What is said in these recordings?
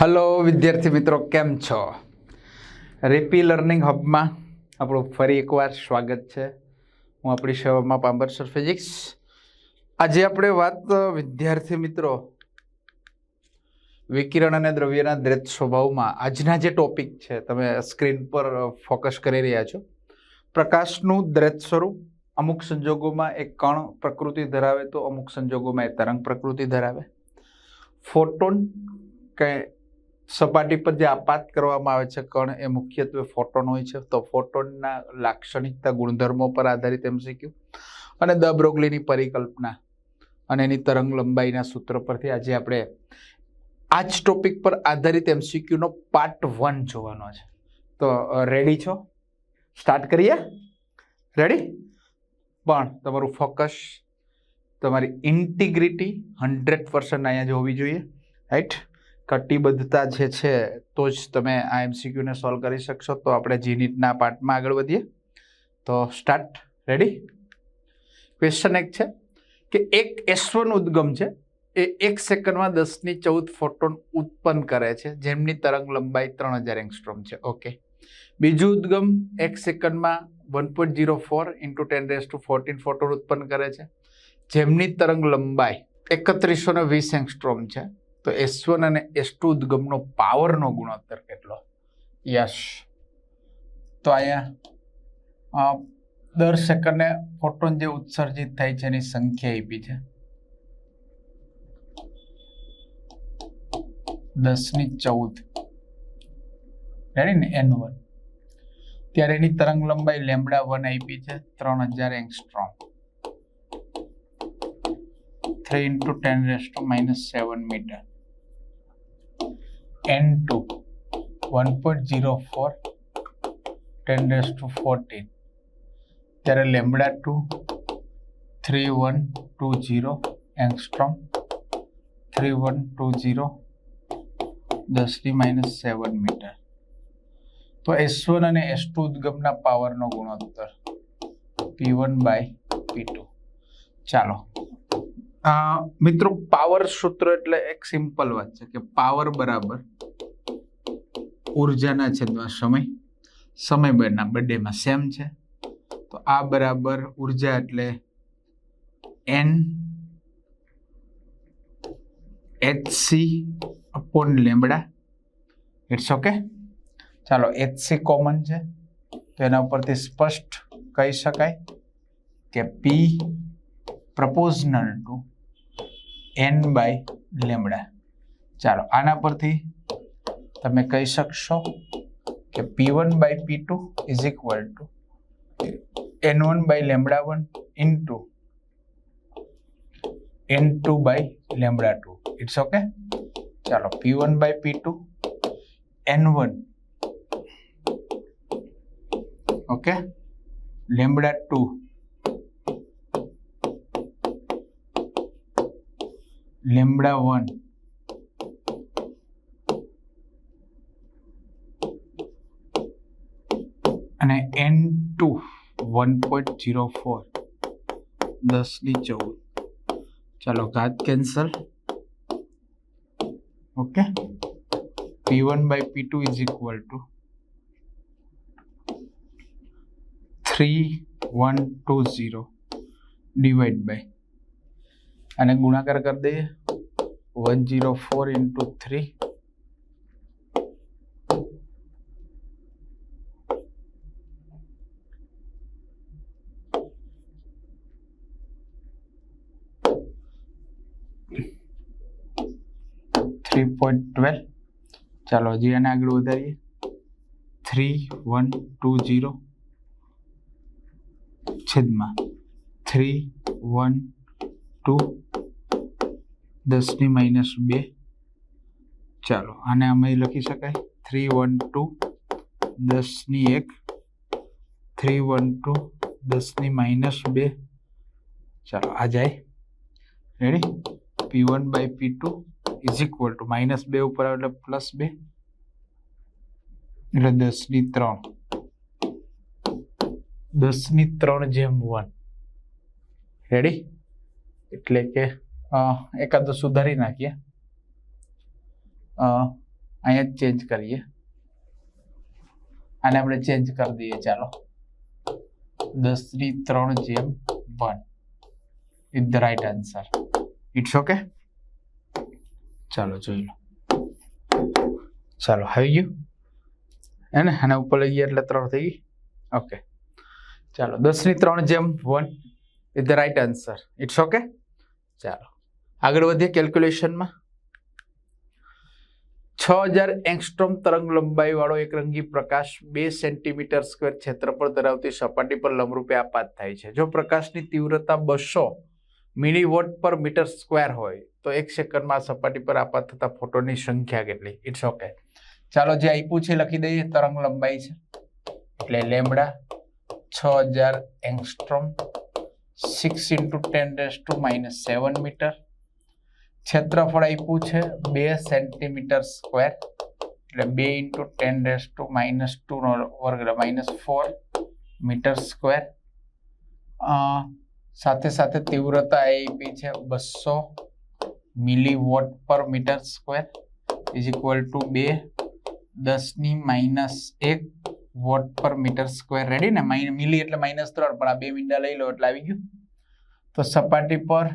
Hello વિદ્યાર્થી મિત્રો, કેમ છો? રેપી લર્નિંગ હબમાં આપણું ફરી એકવાર સ્વાગત છે. હું આપણી સેવામાં પાંબર સર ફિઝિક્સ આજે આપણે વાત વિદ્યાર્થી મિત્રો, વિકિરણ અને દ્રવ્યના દ્રેત સ્વભાવમાં આજના જે ટોપિક છે, તમે સ્ક્રીન પર ફોકસ કરી રહ્યા છો. પ્રકાશનું દ્રેત સ્વરૂપ અમુક સંજોગોમાં એ કણ પ્રકૃતિ ધરાવે તો અમુક સંજોગોમાં એ તરંગ પ્રકૃતિ ધરાવે. ફોટોન કે સપાટી પર જે આપાત કરવામાં આવે છે, કણ એ મુખ્યત્વે ફોટોન હોય છે. તો ફોટોનના લાક્ષણિકતા ગુણધર્મો પર આધારિત એમસીક્યુ અને દ બ્રોગલીની પરિકલ્પના અને એની તરંગ લંબાઈના સૂત્ર પરથી આજે આપણે આ જ ટોપિક પર આધારિત એમસીક્યુનો પાર્ટ વન જોવાનો છે. તો રેડી છો? સ્ટાર્ટ કરીએ? રેડી? પણ તમારું ફોકસ, તમારી ઇન્ટિગ્રિટી હંડ્રેડ પર્સન્ટ અહીંયા જ હોવી જોઈએ, રાઈટ? કટિબદ્ધતા જે છે, તો જ તમે આ એમસીક્યુને સોલ્વ કરી શકશો. તો આપણે જીનીટના પાર્ટમાં આગળ વધીએ. તો સ્ટાર્ટ રેડી ક્વેશ્ચન એક છે કે એક એસવન ઉદ્ગમ છે, એ એક સેકન્ડમાં દસની ચૌદ ફોટોન ઉત્પન્ન કરે છે. જેમની તરંગ લંબાઈ ત્રણ હજાર એંગસ્ટ્રોમ છે. ઓકે બીજું ઉદ્ગમ એક સેકન્ડમાં one point zero four into ten raise to fourteen photon ઉત્પન્ન કરે છે. જેમની તરંગ લંબાઈ એકત્રીસો ને વીસ એંગસ્ટ્રોમ છે. તો એસ વન અને એસ ટુ ઉદ્ગમનો પાવરનો ગુણોત્તર કેટલો? યસ. તો અહીંયા દર સેકન્ડે ફોટોન જે ઉત્સર્જિત થાય છે એની સંખ્યા આપી છે. દસની ચૌદ. રેડી ને? એન વન ત્યારે એની તરંગ લંબાઈ લેમડા વન આપી છે, ત્રણ હજાર angstrom. Three into ten raise to minus seven metre N two one point zero four ten raise to fourteen ત્યારે lambda two three one two zero angstrom three one two zero દસની minus seven metre. તો S અને S two ઉદ્ગમના પાવરનો ગુણોત્તર, પી one by પી ચાલો મિત્રો power સૂત્ર એટલે એક સિમ્પલ વાત છે કે પાવર બરાબર ઉર્જાના છેદમાં સમય સમય બના બંનેમાં સેમ છે. તો આ બરાબર ઊર્જા એટલે N HC upon lambda it's okay ચાલો એચસી કોમન છે. તો એના ઉપરથી સ્પષ્ટ કહી શકાય કે P proportional to N by lambda ચાલો, આના પરથી તમે કહી શકશો કે P one by P two is equal to N one by lambda one into N two by lambda two it's okay ચાલો P one by P two N one okay lambda two lambda one. અને N two one point zero four. દસની ચૌદ. ચાલો ઘાત cancel. Okay. P one by P two is equal to three one two zero divide by અને ગુણાકાર કરી દઈએ. One zero four into three. Three point twelve. ચાલો હજી આને આગળ વધારીએ. Three one two zero. છેદમાં થ્રી વન ટુ દસની માઇનસ બે. ચાલો, આને અમે લખી શકાય. થ્રી વન ટુ દસની એક. થ્રી વન ટુ દસની માઇનસ બે. ચાલો, આ જાય. Ready P one by P two is equal to minus બે ઉપર આવે એટલે પ્લસ બે. એટલે દસની ત્રણ. દસની ત્રણ જેમ વન રેડી એટલે કે એકાદો સુધારી નાખીએ. અહીંયા ચેન્જ કરીએ. આને આપણે ચેન્જ કરી દઈએ, ચાલો. દસની ત્રણ જેમ one is the right answer it's okay ચાલો, જોઈ લો. ચાલો, આવી ગયું? એને આના ઉપર લઈ ગયા એટલે ત્રણ થઈ ગઈ? ઓકે ચાલો, દસની ત્રણ જેમ one is the right answer it's okay ચાલો. આગળ વધીએ કેલ્ક્યુલેશનમાં છ હજાર એંગસ્ટ્રોમ તરંગ લંબાઈ વાળો એક રંગી પ્રકાશ બે સેન્ટીમીટર સ્ક્વેર ક્ષેત્રફળ ધરાવતી સપાટી પર લંબરૂપે આપાત થાય છે. જો પ્રકાશની તીવ્રતા બસો મિલીવોટ પર મીટર સ્ક્વેર હોય, તો એક સેકન્ડમાં સપાટી પર આપાત થતા ફોટોની સંખ્યા કેટલી? ઇટ્સ ઓકે ચાલો જે આપ્યું છે લખી દઈએ. તરંગ લંબાઈ છે, એટલે લેમડા છ હજાર angstrom six into ten raise to minus seven metre ક્ષેત્રફળ આપ્યું છે બે સેન્ટીમીટર સ્ક્વેર એટલે બે into ten raise to minus two નો વર્ગ એટલે માઇનસ ફોર મીટર સ્ક્વેર સાથે સાથે તીવ્રતા આપી છે બસો milli watt per metre square is equal to બે દસની માઇનસ એક watt per metre square ready ને માઇન મિલી એટલે માઇનસ ત્રણ પણ આ બે મીંડા લઈ લો એટલે આવી ગયું તો સપાટી પર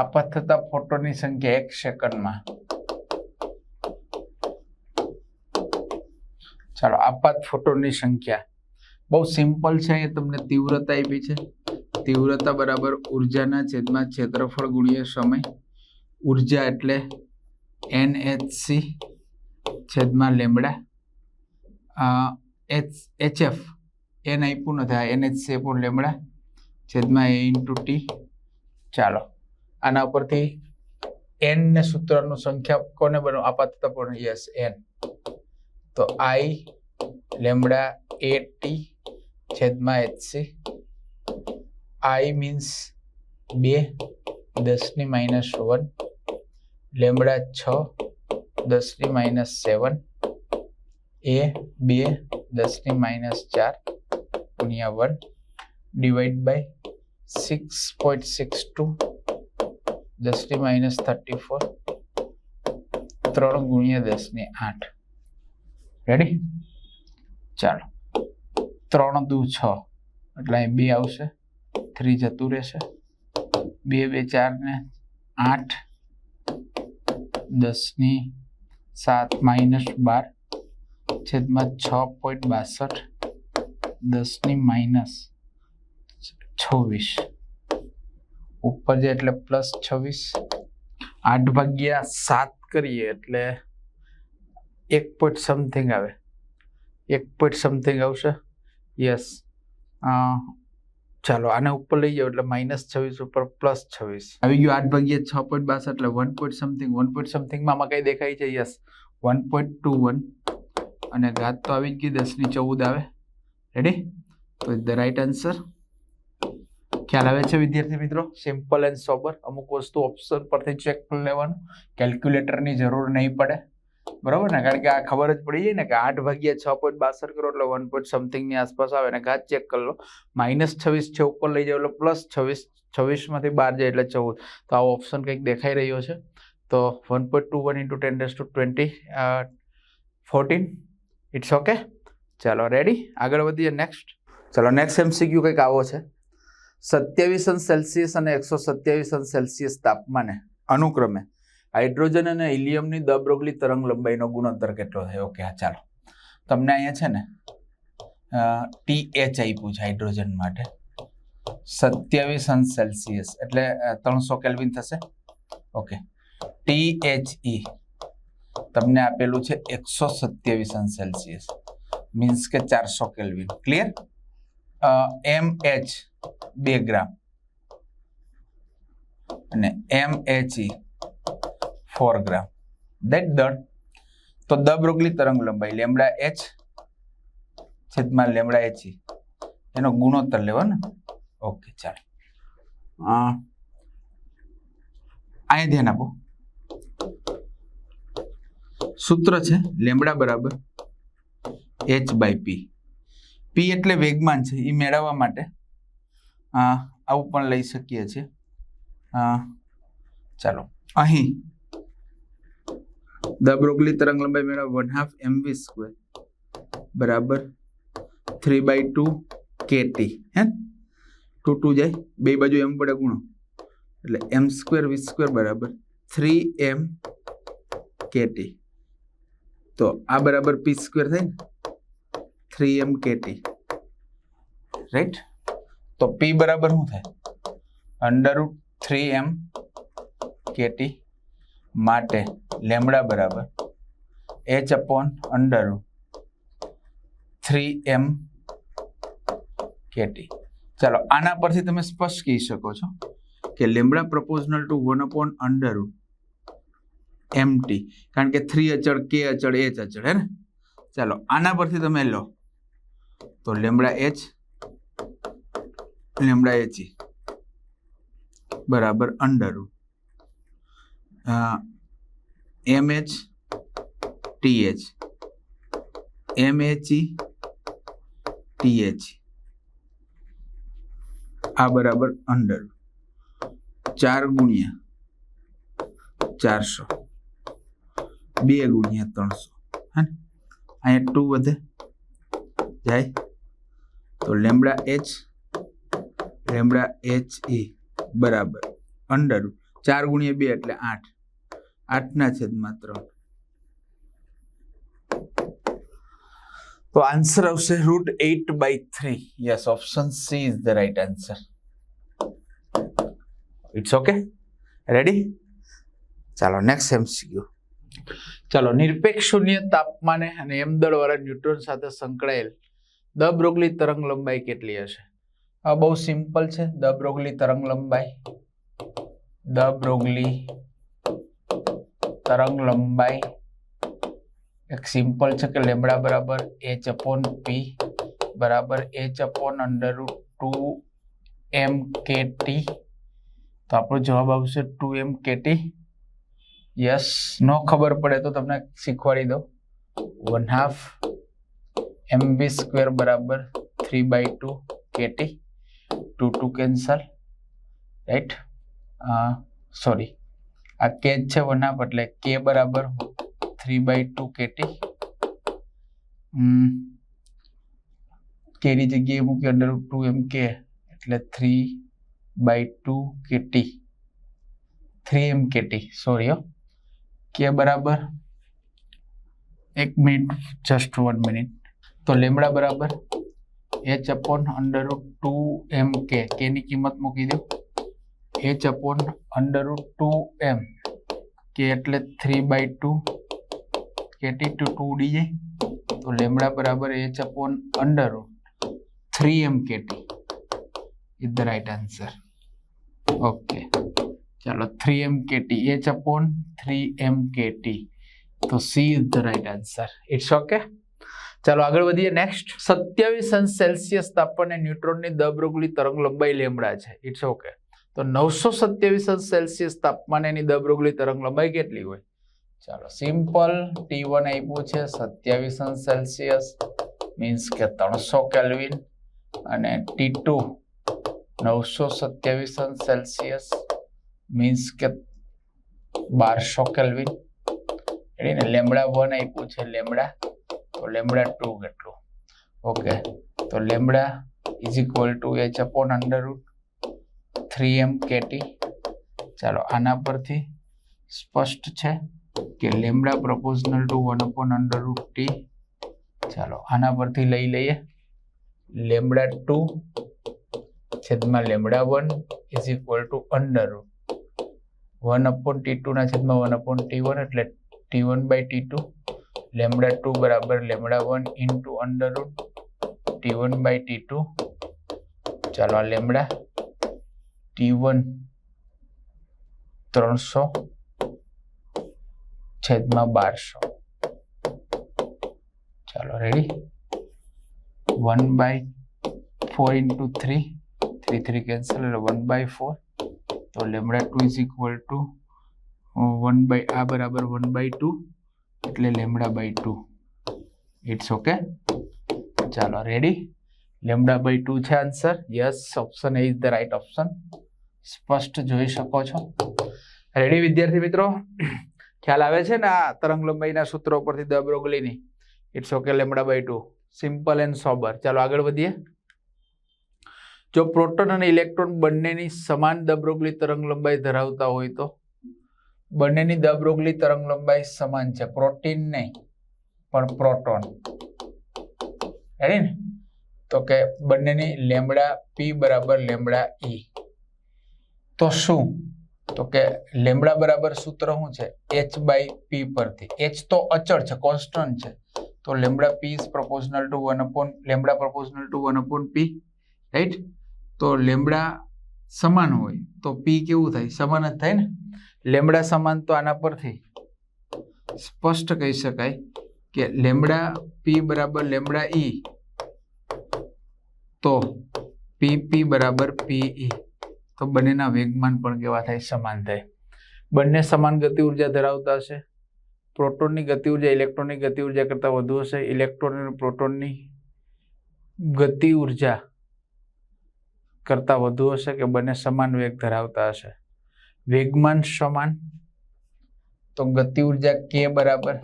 આપાત થતા ફોટોની સંખ્યા એક સેકન્ડમાં. ચાલો, આપાત ફોટોની સંખ્યા. બહુ સિમ્પલ છે એ તમને તીવ્રતા આપી છે. તીવ્રતા બરાબર ઉર્જાના છેદમાં ક્ષેત્રફળ ગુણ્યા સમય. ઊર્જા એટલે એન એચ સી છેદમાં લેમડા એચ એચએફ એન આપ્યું નથી, આ સી આપ્યું લેમડા છેદમાં એ ઇન્ટુ ટી ચાલો. આના ઉપરથી એન ને સૂત્રનું સંખ્યા કોને બનો? આપાત પણ યસ એન તો આઈ લેમડા એ ટી છેદમાં એચસી આઈ મીન્સ બે, દસની માઇનસ વન લેમડા છ, દસની માઇનસ સેવન એ બે, દસની માઇનસ ચાર, ગુણ્યા one divide by six point six two દસની માઇનસ થર્ટી ફોર. ત્રણ ગુણ્યા દસની આઠ. રેડી ચાલો. ત્રણ દુ છ. એટલે અહીં બે આવશે. થ્રી જતું રહેશે. બે બે ચાર ને આઠ. દસની સાત માઇનસ બાર. છેદમાં છ પોઈન્ટ બાસઠ. દસની માઇનસ છવ્વીસ. ઉપર જાય એટલે પ્લસ છવ્વીસ, આઠ ભાગ્યા સાત કરીએ એટલે એક પોઈન્ટ સમથિંગ આવે. એક પોઈન્ટ સમથિંગ આવશે. યસ ચાલો આને ઉપર લઈ જાઓ એટલે માઇનસ છવ્વીસ ઉપર પ્લસ છવ્વીસ. આવી ગયું આઠ ભાગ્યા છ પોઈન્ટ બાસઠ એટલે one point something one point સમથિંગમાં આમાં કંઈ દેખાય છે? Yes one point two one અને ઘાત તો આવી જ ગઈ, દસની ચૌદ આવે. રેડી તો ધ રાઈટ આન્સર ખ્યાલ આવે છે વિદ્યાર્થી મિત્રો? સિમ્પલ એન્ડ સોબર અમુક વસ્તુ ઓપ્શન પરથી ચેક કરી લેવાનું. કેલ્ક્યુલેટરની જરૂર નહીં પડે. બરાબર ને? કારણ કે આ ખબર જ પડી જાય ને કે આઠ ભાગ્યા છ પોઈન્ટ બાસઠ કરો એટલે વન પોઈન્ટ સમથિંગની આસપાસ આવે ને ઘાત ચેક કરી લો. માઇનસ છવ્વીસ છે, ઉપર લઈ જાવ એટલે પ્લસ છવ્વીસ, છવ્વીસમાંથી બાર જાય એટલે ચૌદ. તો આવો ઓપ્શન કંઈક દેખાઈ રહ્યો છે. તો one point two one into ten raise to twenty fourteen it's okay ચાલો રેડી આગળ વધીએ. નેક્સ્ટ ચલો નેક્સ્ટ એમસીક્યુ કંઈક આવો છે. સત્યાવીસ અંશ સેલ્સિયસ અને એકસો સત્યાવીસ અંશ સેલ્સિયસ તાપમાને અનુક્રમે હાઇડ્રોજન અને હિલિયમની દબરોગલી તરંગ લંબાઈનો ગુણોત્તર કેટલો થયો ઓકે, હા, ચાલો. તમને અહીંયા છે ને ટી એચ આપ્યું છે હાઇડ્રોજન માટે. સત્યાવીસ અંશ સેલ્સિયસ એટલે ત્રણસો કેલ્વિન થશે. ઓકે. ટી એચ ઈ તમને આપેલું છે એકસો સત્યાવીસ અંશ સેલ્સિયસ મીન્સ કે ચારસો કેલ્વિન. ક્લિયર એમ એચ બે ગ્રામ. અને M H E four gram. That દળ તો દબરોગલી તરંગ લંબાઈ લેમડા એચ છેદમાં લેમડા એચ ઈ એનો ગુણોત્તર લેવાનો? ઓકે ચાલો. અહીંયા ધ્યાન આપો. સૂત્ર છે લેમડા બરાબર એચ બાય પી પી એટલે વેગમાન છે એ મેળવવા માટે આવું પણ લઈ શકીએ છીએ. ચાલો, અહીં. દ બ્રોગલી તરંગ લંબાઈ મેળવવા one half M V square બરાબર. થ્રી બાય ટુ કેટી હે? ટુ ટુ જાય, બે બાજુ એમ પડે ગુણો. એટલે એમ સ્ક્વેર વી સ્ક્વેર બરાબર. થ્રી એમ કેટી તો આ બરાબર પી સ્ક્વેર થાય ને? થ્રી એમ કેટી રાઈટ તો પી બરાબર શું થાય? Under root three M KT માટે લેમડા બરાબર H upon under root three M KT ચાલો, આના પરથી તમે સ્પષ્ટ કહી શકો છો કે lambda proportional to one upon under root M T કારણ કે થ્રી અચળ કે અચળ એચ અચળ, હે ને? ચાલો, આના પરથી તમે લો. તો લેમડા એચ લેમડા એચ બરાબર under root M H T H M H T H આ બરાબર અંડર ચાર ગુણ્યા ચારસો બે ગુણ્યા ત્રણસો હે ને અહીંયા ટુ વધે, જાય? તો lambda H lambda H E, બરાબર. અંડર, ચાર ગુણ્યા બે એટલે આઠ. આઠના છેદમાં ત્રણ તો આન્સર આવશે root eight by three. Yes, option C is the right answer. It's okay ready ચાલો નેક્સ્ટ એમસીક્યુ ચાલો, નિરપેક્ષ શૂન્ય તાપમાને અને એમ દળવાળા ન્યુટ્રોન સાથે સંકળાયેલ દ બ્રોગલી તરંગ લંબાઈ કેટલી હશે? આ બહુ સિમ્પલ છે. દ બ્રોગલી તરંગ લંબાઈ. દ બ્રોગલી તરંગ લંબાઈ. એક સિમ્પલ છે કે લેમડા બરાબર એચ અપોન પી બરાબર H upon under two M K T. તો આપણો જવાબ આવશે two M K T. Yes. ન ખબર પડે તો તમને શીખવાડી દો one half M B square બરાબર three by two KT two two cancel right sorry આ કે જ છે વન હાફ એટલે કે બરાબર થ્રી બાય ટુ કેટી કેની જગ્યાએ મૂકી અંડર ટુ એમ કે એટલે three by two KT three M KT sorry હો. કે બરાબર એક મિનિટ જસ્ટ વન મિનિટ તો લેમડા બરાબર H upon under two M K કેની કિંમત મૂકી દો. H upon under two M K એટલે three by two KT two two D જાય તો લેમડા બરાબર H upon under three M KT is the right answer okay ચાલો three M KT H upon three M KT તો C is the right answer it's okay ચાલો આગળ વધીએ. Next સત્યાવીસ અંશ સેલ્સિયસ તાપમાને ન્યુટ્રોનની દબરોગલી તરંગ લંબાઈ લેમડા છે. ઇટ્સ ઓકે તો નવસો સત્યાવીસ અંશ સેલ્સિયસ તાપમાનેની દબરોગલી તરંગ લંબાઈ કેટલી હોય? ચાલો સિમ્પલ ટી વન આપ્યું છે. સત્યાવીસ અંશ સેલ્સિયસ મીન્સ કે ત્રણસો કેલ્વિન અને ટી ટુ નવસો સત્યાવીસ અંશ સેલ્સિયસ મીન્સ કે બારસો કેલ્વિન. એટલે લેમડા વન આપ્યું છે લેમડા તો લેમડા ટુ કેટલું? ઓકે. તો lambda is equal to H upon under root three M KT ચાલો, આના પરથી સ્પષ્ટ છે કે lambda proportional to one upon under root T ચાલો, આના પરથી લઈ લઈએ. લેમડા ટુ છેદમાં lambda one is equal to under root one upon T ટુના છેદમાં વન અપોન ટી વન એટલે T one by T two lambda two બરાબર lambda one into under root T one by T two ચાલો આ lambda T one ત્રણસો છેદમાં બારસો ચાલો ready one by four into three three three cancel એટલે one by four તો lambda two is equal to one by, આ બરાબર વન બાય ટુ એટલે lambda by two. It's okay ચાલો રેડી લેમડા બાય ટુ છે answer yes option is the right option સ્પષ્ટ જોઈ શકો છો. રેડી વિદ્યાર્થી મિત્રો? ખ્યાલ આવે છે ને આ તરંગ લંબાઈના સૂત્રો પરથી દબરોગલીની it's okay lambda by two. Simple and sober ચાલો, આગળ વધીએ. જો પ્રોટોન અને ઇલેક્ટ્રોન બંનેની સમાન દબરોગલી બ્રોગલી તરંગ લંબાઈ ધરાવતા હોય તો? બંનેની દ તરંગલંબાઈ તરંગ લંબાઈ સમાન છે. પ્રોટીન નહીં, પણ પ્રોટોન. રેડી તો કે બંનેની લેમડા પી બરાબર લેમડા ઈ તો શું? તો કે લેમડા બરાબર સૂત્ર શું છે? એચ બાય પી પરથી. એચ તો અચળ છે, કોન્સ્ટન્ટ છે. તો lambda P is proportional to one upon lambda proportional to one upon P right તો લેમડા સમાન હોય તો પી કેવું થાય? સમાન જ થાય ને? લેમડા સમાન તો આના પરથી સ્પષ્ટ કહી શકાય કે લેમડા પી બરાબર લેમડા ઈ તો પી પી બરાબર પી ઈ તો બંનેના વેગમાન પણ કેવા થાય? સમાન થાય. બંને સમાન ગતિ ઊર્જા ધરાવતા હશે. પ્રોટોનની ગતિ ઊર્જા ઇલેક્ટ્રોનની ગતિ ઊર્જા કરતાં વધુ હશે. ઇલેક્ટ્રોન અને પ્રોટોનની ગતિ ઊર્જા કરતાં વધુ હશે કે બંને સમાન વેગ ધરાવતા હશે? વેગમાન સમાન? તો ગતિ ઊર્જા કે બરાબર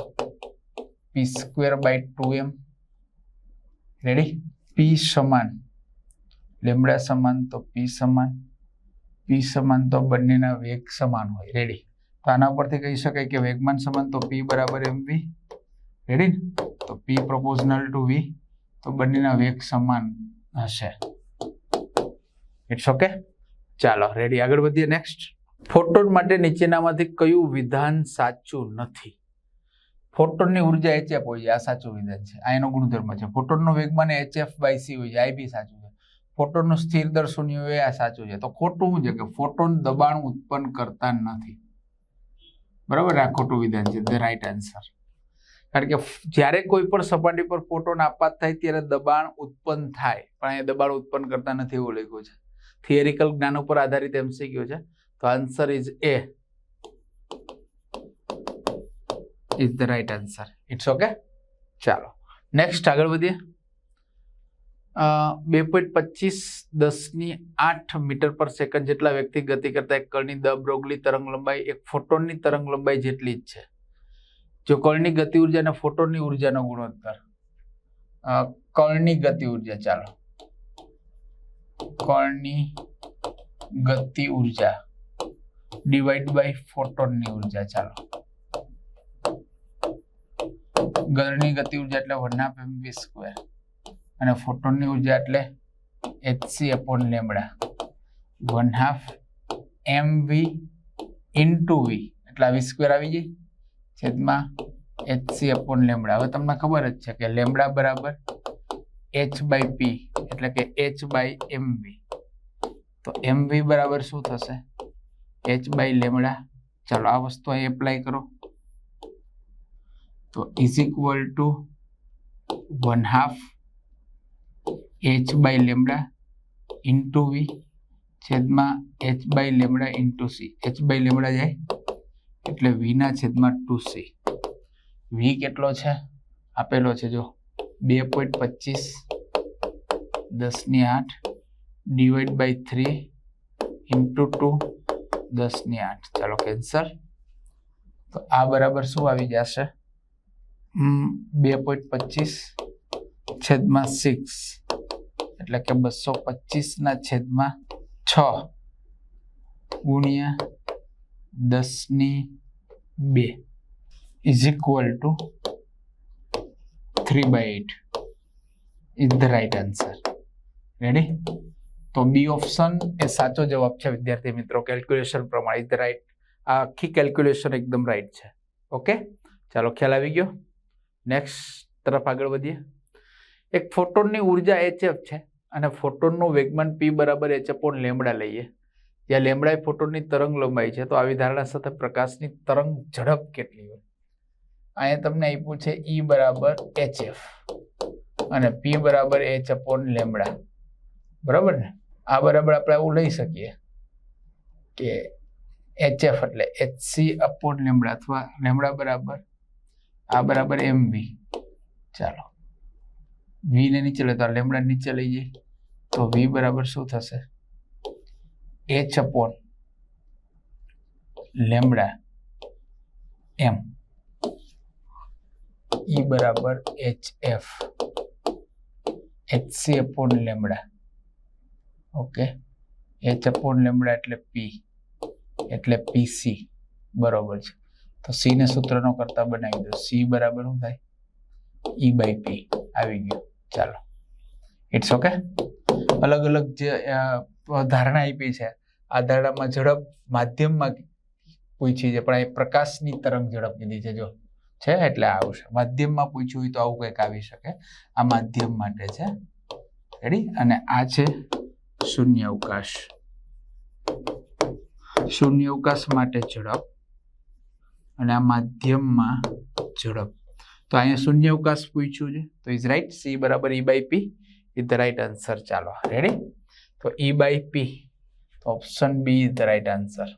P square by two M ready P સમાન. લેમડા સમાન તો પી સમાન. પી સમાન તો બંનેના વેગ સમાન હોય. રેડી તો આના પરથી કહી શકાય કે વેગમાન સમાન તો પી બરાબર એમ વી રેડી તો પી પ્રપોઝનલ ટુ વી તો બંનેના વેગ સમાન હશે. ઇટ્સ ઓકે ચાલો રેડી આગળ વધીએ. નેક્સ્ટ ફોટોન માટે નીચેનામાંથી કયું વિધાન સાચું નથી? ફોટોનની ઊર્જા એચએફ હોય છે. આ સાચું વિધાન છે. આ એનો ગુણધર્મ છે. ફોટોનનો વેગમાન એચએફ બાય સી હોય છે. આઈ બી સાચું છે. ફોટોનનું સ્થિર દર શૂન્ય હોય, આ સાચું છે. તો ખોટું શું છે કે ફોટોન દબાણ ઉત્પન્ન કરતા નથી? બરાબર? આ ખોટું વિધાન છે. ધ રાઈટ આન્સર કારણ કે જ્યારે કોઈ પણ સપાટી પર ફોટોન આપાત થાય, ત્યારે દબાણ ઉત્પન્ન થાય. પણ એ દબાણ ઉત્પન્ન કરતા નથી એવું લખ્યું છે. થિયરિકલ જ્ઞાન ઉપર આધારિત એમસીક્યુ છે. તો answer is A is the right answer it's okay ચાલો. નેક્સ્ટ આગળ વધીએ. બે પોઈન્ટ પચીસ દસની આઠ મીટર પર સેકન્ડ જેટલા વ્યક્તિ ગતિ કરતા એક કળની દ રોગલી, તરંગ લંબાઈ, એક ફોટોનની તરંગ લંબાઈ જેટલી જ છે. જો કળની ગતિ ઊર્જા અને ફોટોનની ઉર્જાનો ગુણોત્તર. કળની ગતિ ઊર્જા, ચાલો. કળની ગતિ ઊર્જા. ડિવાઈડ બાય ફોટોનની ઊર્જા, ચાલો. ગરની ગતિ ઊર્જા એટલે one half M V square અને ફોટોનની ઊર્જા એટલે HC upon lambda one half M V into V એટલે આ વી સ્ક્વેર આવી જાય છેદમાં એચસી અપોન લેમડા હવે તમને ખબર જ છે કે લેમડા બરાબર એચ બાય પી એટલે કે એચ બાય એમ વી તો એમ વી બરાબર શું થશે? H by lambda. ચાલો, આ વસ્તુ અહીં એપ્લાય કરો. તો is equal to one half H by lambda into V છેદમાં H by lambda into C H by lambda જાય એટલે વીના છેદમાં ટુ સી વી કેટલો છે? આપેલો છે, જો બે પોઈન્ટ પચીસ, દસની આઠ divide by three into two દસની આઠ. ચાલો કેન્સર તો આ બરાબર શું આવી જશે? બે પોઈન્ટ પચીસ છેદમાં સિક્સ એટલે કે બસો પચીસના છેદમાં છ ગુણ્યા દસની બે is equal to three by eight is the right answer ready તો બી ઓપ્શન એ સાચો જવાબ છે, વિદ્યાર્થી મિત્રો. કેલ્ક્યુલેશન પ્રમાણે ઇઝ ધ રાઈટ આખી કેલ્ક્યુલેશન એકદમ રાઈટ છે. ઓકે ચાલો, ખ્યાલ આવી ગયો? નેક્સ્ટ તરફ આગળ વધીએ. એક ફોટોનની ઊર્જા એચએફ છે, અને ફોટોનનું વેગમાન પી બરાબર એચ અપોન લેમડા લઈએ. જ્યાં લેમડા એ ફોટોનની તરંગ લંબાઈ છે, તો આવી ધારણા સાથે પ્રકાશની તરંગ ઝડપ કેટલી હોય? અહીંયા તમને આપ્યું છે ઈ બરાબર એચ એફ અને પી બરાબર એચ અપોન લેમડા બરાબર ને? આ બરાબર આપણે એવું લઈ શકીએ કે એચ એફ એટલે એચ સી અપોન લેમડા અથવા લેમડા બરાબર. આ બરાબર એમ વી ચાલો. વી ને નીચે લે તો આ લેમડા નીચે લઈ જઈએ. તો વી બરાબર શું થશે? H upon lambda M E બરાબર H F HC upon lambda okay H upon lambda એટલે પી એટલે પીસી બરોબર છે. તો સી ને સૂત્રનો કરતા બનાવી દો. સી બરાબર શું થાય? ઈ બાય પી આવી ગયું. ચાલો. ઇટ્સ ઓકે અલગ અલગ જે ધારણા આપી છે. આ ધારણામાં ઝડપ માધ્યમમાં પૂછી છે. પણ એ પ્રકાશની તરંગ ઝડપ કીધી છે. જો છે એટલે આવશે માધ્યમમાં પૂછ્યું હોય તો આવું કંઈક આવી શકે. આ માધ્યમ માટે છે. રેડી અને આ છે શૂન્ય અવકાશ. શૂન્ય અવકાશ માટે ઝડપ અને આ માધ્યમમાં ઝડપ. તો અહીંયા શૂન્ય અવકાશ પૂછ્યું છે. તો ઇઝ રાઈટ સી બરાબર E by P is the right answer ચાલો રેડી તો E by P option B is the right answer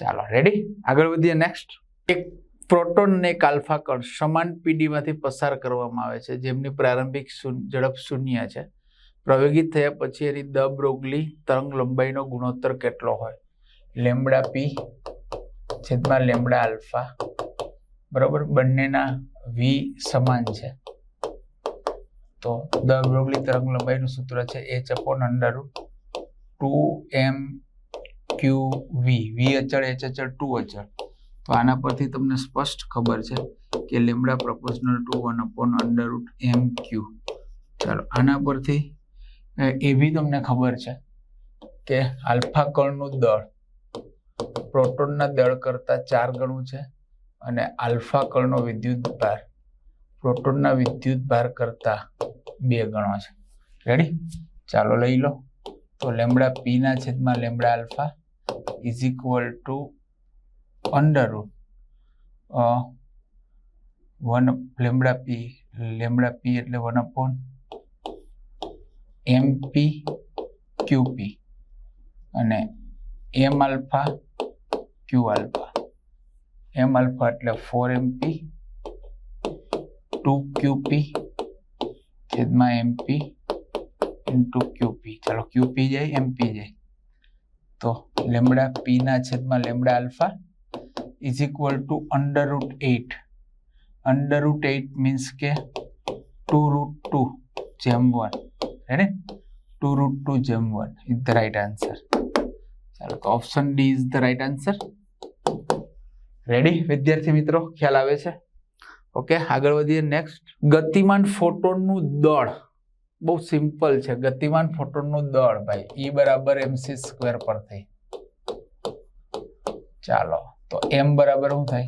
ચાલો રેડી આગળ વધીએ નેક્સ્ટ એક પ્રોટોન ને એક આલ્ફા કણ સમાન પીડીમાંથી પસાર કરવામાં આવે છે, જેમની પ્રારંભિક ઝડપ શૂન્ય છે. પ્રવેગિત થયા પછી એની દ બ્રોગલી તરંગ લંબાઈનો ગુણોત્તર કેટલો હોય? લેમડા પી છેદમાં લેમડા આલ્ફા. બરોબર? બંનેના વી સમાન છે. તો દ બ્રોગલી તરંગ લંબાઈનું સૂત્ર છે H upon under two M Q V. V અચળ, એચ અચળ, ટુ અચળ. તો આના પરથી તમને સ્પષ્ટ ખબર છે કે lambda proportional to one upon under root M Q. ચાલો, આના પરથી એ બી તમને ખબર છે કે આલ્ફા કણનું દળ પ્રોટોનના દળ કરતાં ચાર ગણું છે અને આલ્ફા કણનો વિદ્યુત ભાર પ્રોટોનના વિદ્યુત ભાર કરતાં બે ગણો છે. રેડી ચાલો લઈ લો. તો લેમડા પી ના છેદમાં lambda alpha is equal to under root one lambda P lambda P એટલે one upon M P Q P અને M alpha Q alpha. M alpha એટલે ફોર એમપી ટુ ક્યુપી છેદમાં MP into ક્યુપી ચાલો ક્યુપી જાય MP જાય. તો lambda P ના છેદમાં lambda alpha is equal to under root eight under root eight means કે ટુ રૂટ ટુ જેમ one ready two root two જેમ one is the right answer ચાલો તો option D is the right answer ready વિદ્યાર્થી મિત્રો, ખ્યાલ આવે છે? ઓકે આગળ વધીએ. નેક્સ્ટ ગતિમાન ફોટોનનું દળ. બહુ સિમ્પલ છે. ગતિમાન ફોટોનનું દળ, ભાઈ. ઈ બરાબર એમસી સ્ક્વેર થઈ. ચાલો. તો એમ બરાબર શું થાય?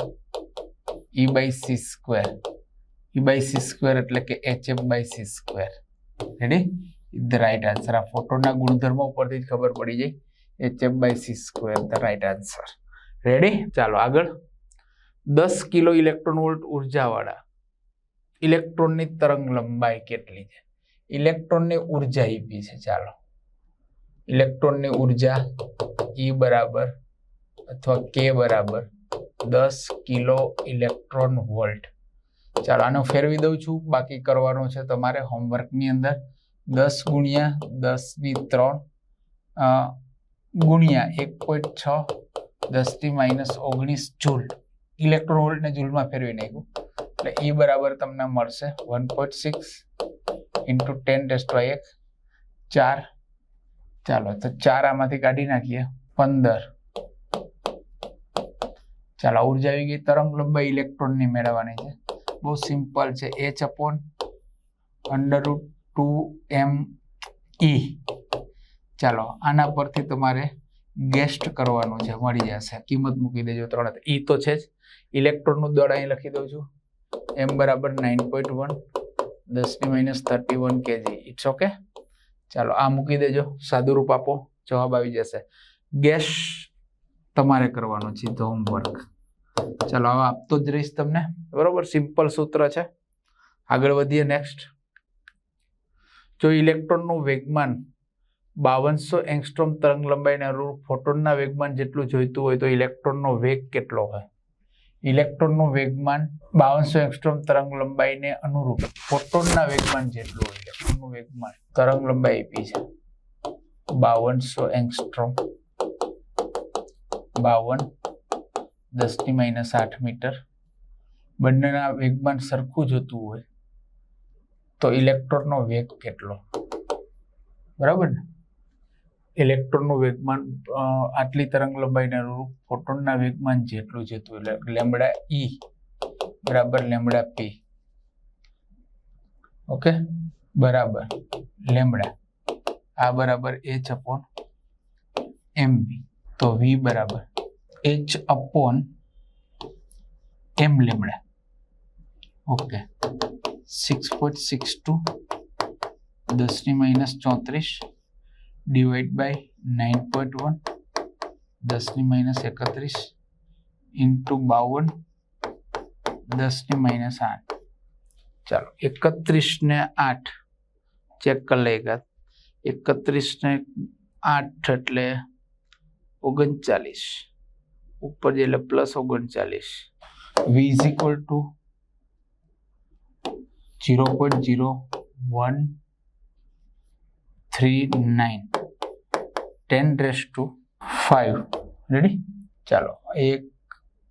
E by C square E by C square એટલે કે H M by C square ready the right answer આ ફોટોના ગુણધર્મો પરથી જ ખબર પડી જાય. H M by C square the right answer ready ચાલો આગળ. દસ કિલો ઇલેક્ટ્રોન વોલ્ટ ઉર્જાવાળા. ઇલેક્ટ્રોનની તરંગ લંબાઈ કેટલી છે? ઇલેક્ટ્રોનની ઊર્જા ઈપી છે. ચાલો. ઇલેક્ટ્રોનની ઊર્જા ઈ બરાબર અથવા કે બરાબર દસ કિલો ઇલેક્ટ્રોન વોલ્ટ. ચાલો, આનો ફેરવી દઉં છું. બાકી કરવાનું છે તમારે હોમવર્કની અંદર દસ ગુણ્યા દસની ત્રણ ગુણ્યા એક પોઈન્ટ છ દસથી માઇનસ ઓગણીસ જૂલ. ઇલેક્ટ્રોન વોલ્ટને જૂલમાં ફેરવી નાખ્યું. એટલે એ બરાબર તમને મળશે one point six into ten test એક ચાર. ચાલો, તો ચાર આમાંથી કાઢી નાખીએ. પંદર. ચાલો ઊર્જા આવી ગઈ. તરંગ લંબાઈ ઇલેક્ટ્રોનની મેળવવાની છે. બહુ સિમ્પલ છે. H upon under two M E ચાલો, આના પરથી તમારે ગેસ્ટ કરવાનું છે. મળી જશે. કિંમત મૂકી દેજો ત્રણ ઈ તો છે જ. ઇલેક્ટ્રોનનું દળ અહીં લખી દઉં છું. એમ બરાબર નાઇન પોઈન્ટ વન દસની minus thirty one kg it's okay ચાલો, આ મૂકી દેજો. સાદુરૂપ આપો. જવાબ આવી જશે. ગેસ તમારે કરવાનું છે. તો હોમવર્ક ચાલો, હવે આપતો જ રહીશ તમને. બરોબર? સિમ્પલ સૂત્ર છે. આગળ વધીએ નેક્સ્ટ જો ઇલેક્ટ્રોનનું વેગમાન બાવનસો એંગસ્ટ્રોમ તરંગ લંબાઈને અનુરૂપ ફોટોનના વેગમાન જેટલું જોઈતું હોય તો ઇલેક્ટ્રોનનો વેગ કેટલો હોય? ઇલેક્ટ્રોનનું વેગમાન બાવનસો એંગસ્ટ્રોમ તરંગ લંબાઈને અનુરૂપ ફોટોનના વેગમાન જેટલું હોય. ઇલેક્ટ્રોનનું વેગમાન તરંગ લંબાઈ આપી છે. બાવનસો એંગસ્ટ્રોમ. બાવન દસની માઇનસ આઠ મીટર. બંનેના વેગમાન સરખું જતું હોય તો ઇલેક્ટ્રોનનો વેગ કેટલો? બરાબર ને? ઇલેક્ટ્રોનનું વેગમાન આટલી તરંગ લંબાઈને અનુરૂપ ફોટોનના વેગમાન જેટલું જતું એટલે લેમડા ઈ, બરાબર લેમડા પી. ઓકે? બરાબર. લેમડા આ બરાબર એચ અપોન એમ બી. તો વી બરાબર. H upon M lambda okay six point six two દસની માઇનસ ચોત્રીસ divide by nine point one દસની માઇનસ એકત્રીસ ઇન્ટુ બાવન દસની માઇનસ આઠ ચાલો એકત્રીસ ને આઠ ચેક કરી લઈએ એકત્રીસ ને આઠ એટલે ઓગણચાલીસ ઉપર જે એટલે પ્લસ ઓગણચાલીસ. V is equal to zero point zero one three nine ten raise to five ready ચાલો, એક,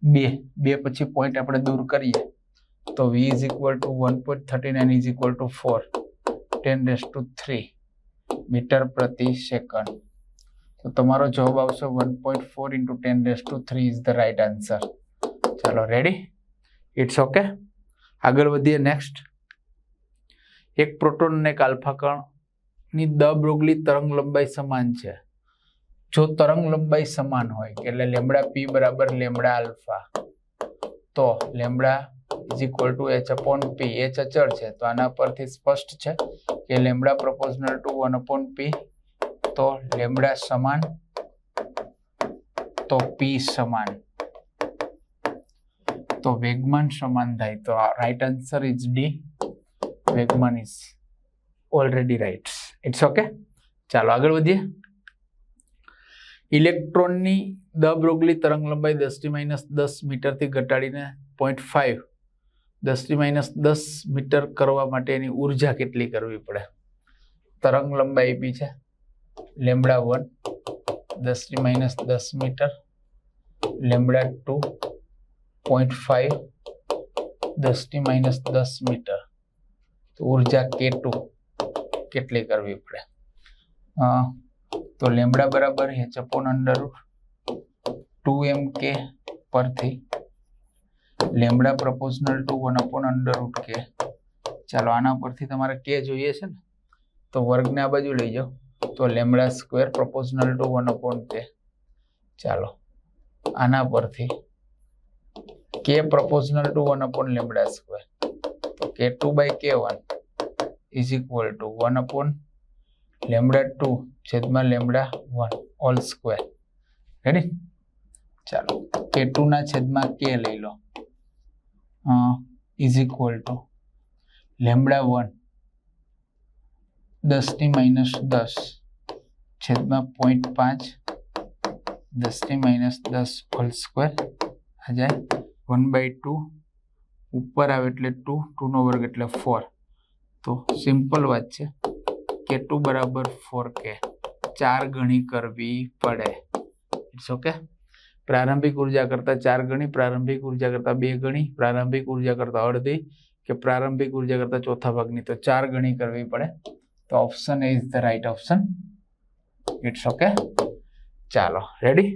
બે. બે પછી પોઈન્ટ આપણે દૂર કરીએ. તો V is equal to one point thirty nine is equal to four ten raise to three metre પ્રતિ સેકન્ડ તો તમારો જવાબ આવશે one point four into ten raise to three is the right answer ચાલો રેડી ઇટ્સ ઓકે આગળ વધીએ next એક proton અને એક આલ્ફા કણની દ તરંગ લંબાઈ સમાન છે. જો તરંગ લંબાઈ સમાન હોય, એટલે લેમડા પી બરાબર લેમડા આલ્ફા. તો lambda is equal to H upon P H અચળ છે, તો આના પરથી સ્પષ્ટ છે કે lambda proportional to one upon P તો લેમડા સમાન, તો પી સમાન. તો વેગમાન સમાન થાય. તો રાઈટ આન્સર ઇઝ ડી વેગમાન is already right it's okay ચાલો આગળ વધીએ. ઇલેક્ટ્રોનની દ બ્રોગલી તરંગ લંબાઈ દસથી માઇનસ દસ મીટરથી ઘટાડીને પોઈન્ટ ફાઈવ દસથી માઇનસ દસ મીટર કરવા માટે એની ઊર્જા કેટલી કરવી પડે? તરંગ લંબાઈ આપી છે. લેમડા વન દસની માઇનસ દસ metre lambda two point five દસની માઇનસ દસ મીટર તો ઊર્જા કે ટુ કેટલી કરવી પડે અ, તો લેમડા બરાબર H upon under two M K પરથી lambda proportional to one upon under root K ચાલો આના પરથી તમારે કે જોઈએ છે ને તો વર્ગને આ બાજુ લઈ જાઓ તો lambda square proportional to one upon K ચાલો, આના પરથી K proportional to one upon lambda square. તો K two by K one is equal to one upon lambda two છેદમાં lambda one all square. Ready ચાલો K two ના છેદમાં K લઈ લો. Is equal to lambda one દસની minus દસ છેદમાં point પાંચ દસની માઇનસ દસ હોલ સ્ક્વેર આ જાય વન બાય ટુ ઉપર આવે એટલે ટુ ટુનો વર્ગ એટલે ફોર તો સિમ્પલ વાત છે. કે ટુ બરાબર ફોર કે ચાર ગણી કરવી પડે. ઇટ્સ ઓકે પ્રારંભિક ઊર્જા કરતાં ચાર ગણી, પ્રારંભિક ઊર્જા કરતાં બે ગણી, પ્રારંભિક ઊર્જા કરતાં અડધી કે પ્રારંભિક ઊર્જા કરતાં ચોથા ભાગની તો ચાર ગણી કરવી પડે. તો option is the right option it's okay ચાલો રેડી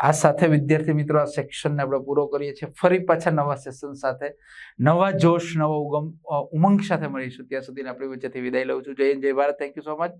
આ સાથે વિદ્યાર્થી મિત્રો, આ સેક્શનને આપણે પૂરો કરીએ છીએ. ફરી પાછા નવા સેશન સાથે, નવા જોશ, નવા ઉગમ ઉમંગ સાથે મળીશું. ત્યાં સુધી આપણી વચ્ચેથી વિદાય લઉં છું. જય હિન્દ, જય Bharat. Thank you so much